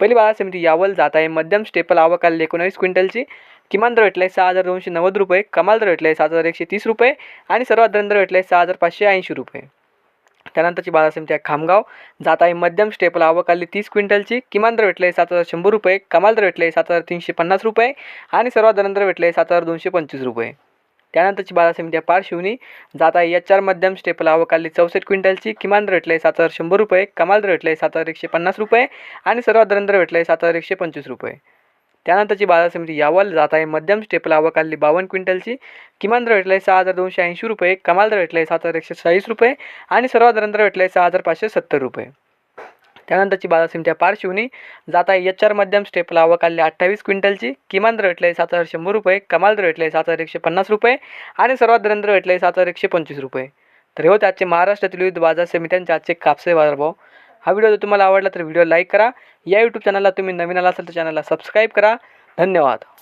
पहिली बाजार समिती यावल जात आहे. मध्यम स्टेपल आवक आलेली एकोणावीस क्विंटलची. किमान दर भेटला आहे सहा हजार दोनशे नव्वद रुपये. कमाल दर भेटला आहे सात हजार एकशे तीस रुपये. आणि सर्वात दर दर भेटला आहे सहा हजार पाचशे ऐंशी रुपये. त्यानंतरची बाजार समिती आहे खामगाव. जात आहे मध्यम स्टेपल आवक आली तीस क्विंटलची. किमान दर भेटले सात हजार शंभर रुपये. कमाल दर भेटले सात हजार तीनशे पन्नास रुपये. आणि सर्वात दर दर भेटले सात हजार दोनशे पंचवीस रुपये. त्यानंतरची बाजार समिती आहे जात आहे. एच आर मध्यम स्टेपल अवकाली चौसष्ट क्विंटलची किमान दर भेटले सात हजार शंभर रुपये कमाल दर भेटले सात हजार एकशे पन्नास रुपये आणि सर्वात दर भेटलं भेटले सात हजार एकशे पंचवीस रुपये. त्यानंतरची बाजार समिती यावल जात आहे. मध्यम स्टेपल अवकाली बावन्न क्विंटलची किमान दर भेटले सहा हजार दोनशे ऐंशी रुपये कमाल दर भेटले सात हजार एकशे चाळीस रुपये आणि सर्वात दरंद्र दर भेटले सहा हजार पाचशे सत्तर रुपये. त्यानंतरची बाजार पार्श्वनी आहे जात आहे. एच आर मध्यम स्टेपला आवक अठ्ठावीस क्विंटलची. किमान दर भेटले सात हजार शंभर रुपये. कमाल दर भेटले सात हजार एकशे पन्नास रुपये. आणि सर्वात दरंद्र भेटले सात हजार एकशे पंचवीस रुपये. तर हो आजचे महाराष्ट्रातील विविध बाजार समित्यांचे आजचे कापसे बाजारभाव हा व्हिडिओ जर तुम्हाला आवडला तर व्हिडिओ लाईक करा. या यूट्यूब चॅनलला तुम्ही नवीन आला असाल तर चॅनलला सबस्क्राईब करा. धन्यवाद.